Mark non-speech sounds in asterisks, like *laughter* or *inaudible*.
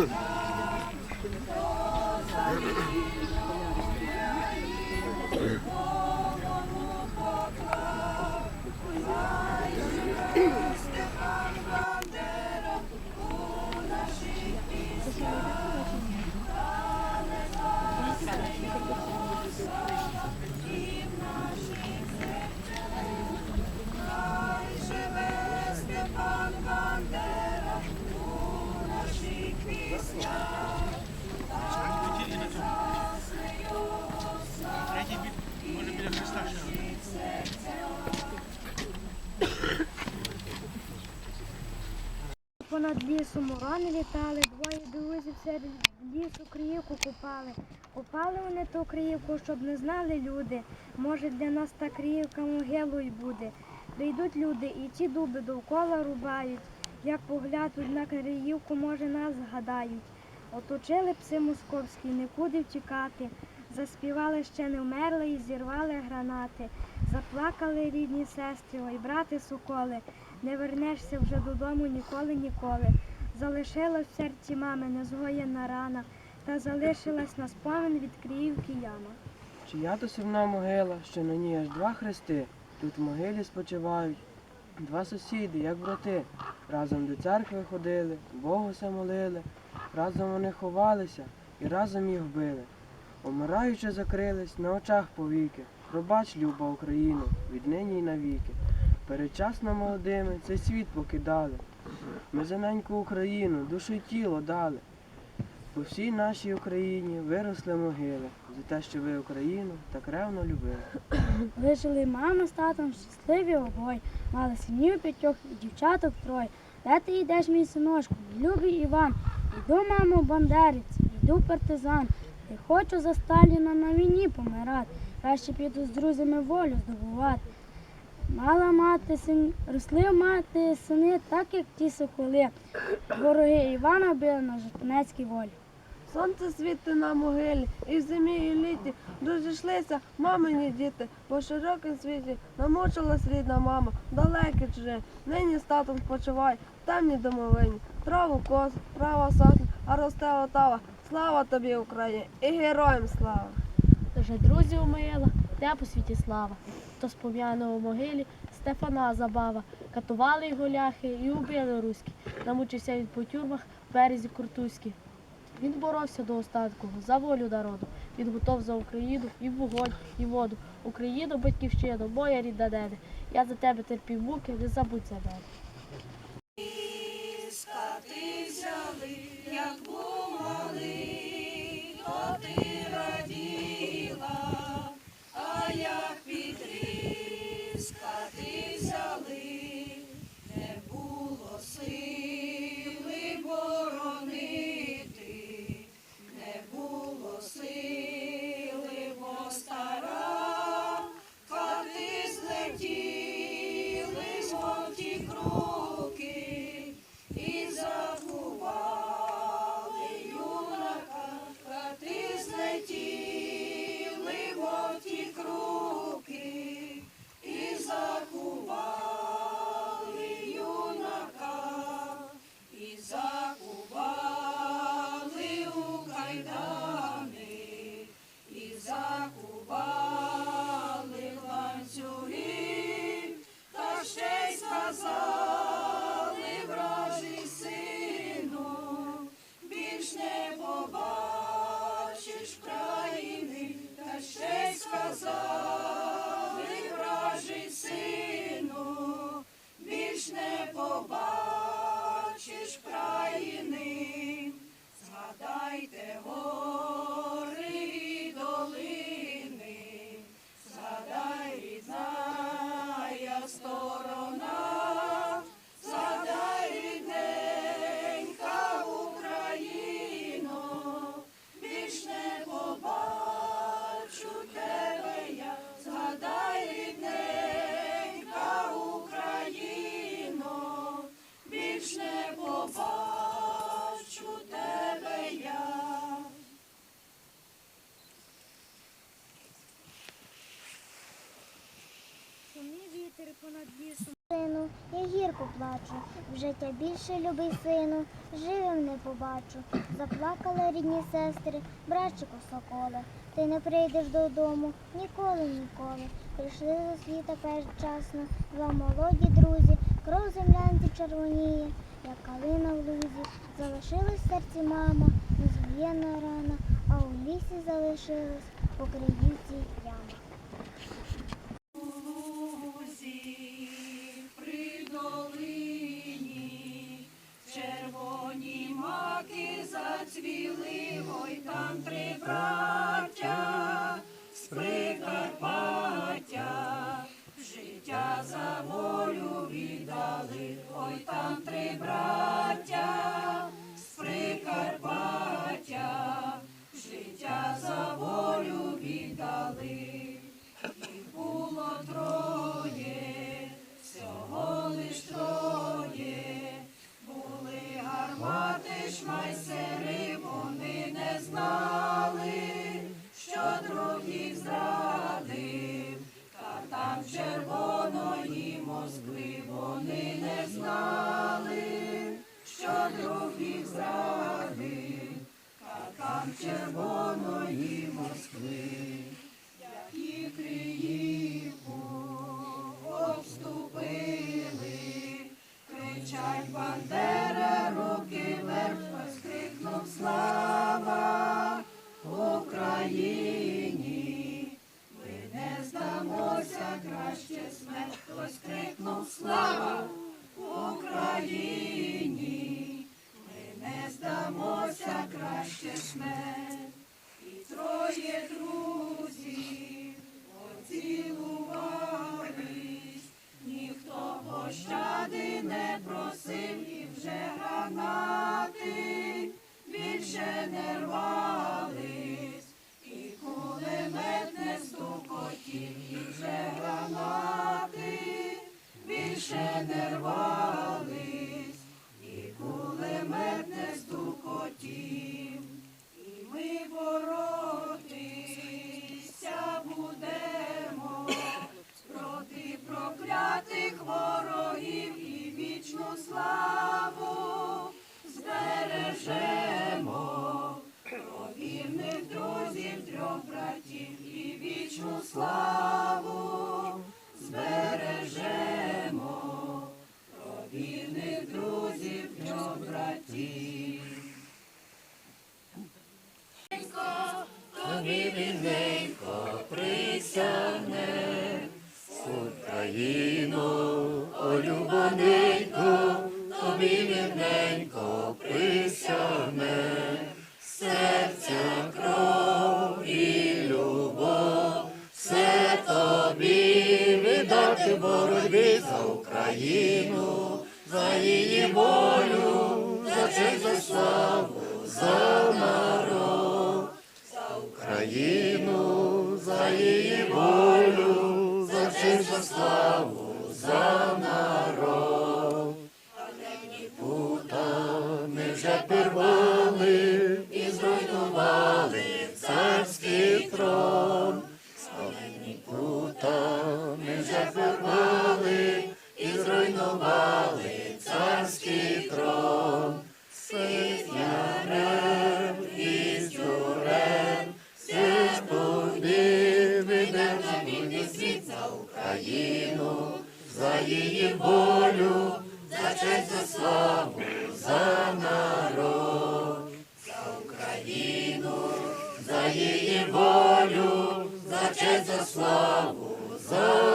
Понад лісом урони літали, двоє друзів серед лісу криївку купали. Купали вони ту криївку, щоб не знали люди. Може для нас та криївка могилою буде. Прийдуть люди і ті дуби довкола рубають. Як поглянуть на криївку, може нас згадають. Оточили пси московські, нікуди втікати. Заспівали ще не вмерли і зірвали гранати. Заплакали рідні сестри, ой, брати соколи. Не вернешся вже додому ніколи, ніколи. Залишилась в серці мами незгоєна рана, та залишилась на спомин від Криївки яма. Чия то сумна могила, що на ній аж два хрести. Тут в могилі спочивають два сусіди, як брати. Разом до церкви ходили, Богу се молили, разом вони ховалися і разом їх били. Умираючи закрились на очах повіки. Пробач, люба Україну, віднині й навіки. Передчасно молодими цей світ покидали. Ми за неньку Україну, душу й тіло дали. По всій нашій Україні виросли могили за те, що ви Україну так ревно любили. *coughs* Вижили мама з татом щасливі обоє, мали синів п'ятьох і дівчаток троє. Де ти йдеш, мій синочку, любий Іван? Йду, мамо, бандерівці, йду партизан. Не хочу за Сталіна на війні помирати. Краще піду з друзями волю здобувати. Мала мати син, росли мати сини, так як ті соколи. Вороги Івана били на житомецькій волі. Сонце світить на могилі, і в зимі, і літі розійшлися мамині діти. По широким світі намучилась рідна мама, далекі чужі. Нині з татом спочивай, в темній домовині. Траву кос, трава сохне, а росте отава. Слава тобі, Україні, і героям слава! Вже друзів умила, де по світі слава. То спом'яно у могилі Стефана забава. Катували його ляхи і убили руські. Намучився він по тюрмах в березі Куртузькі. Він боровся до останку за волю народу. Він готов за Україну і вогонь, і воду. Україну, батьківщину, моя рідна дене. Я за тебе терпів муки, не забудь себе. Сумні вітер понад лісом. я гірко плачу. В життя більше любий сину, живим не побачу. Заплакали рідні сестри, братчику соколе. Ти не прийдеш додому ніколи, ніколи. Прийшли до світа передчасно, два молоді друзі, кров землянці червоніє, як калина в лузі. Залишилась в серці мама, незб'єна рана, а у лісі залишилась по криївці яма. зацвіли, ой там три браття з червоної не рвались, і кулемет не стукотів. І ми боротися будемо проти проклятих ворогів і вічну славу збережемо про вірних друзів трьох братів і вічну славу Вільненько присягне, Україну, За її волю, за за славу, за народ. Пута ми вже порвали і зруйнували царський трон. Волю, за честь, за славу, за народ, за Україну, за її волю, за честь, за славу, за.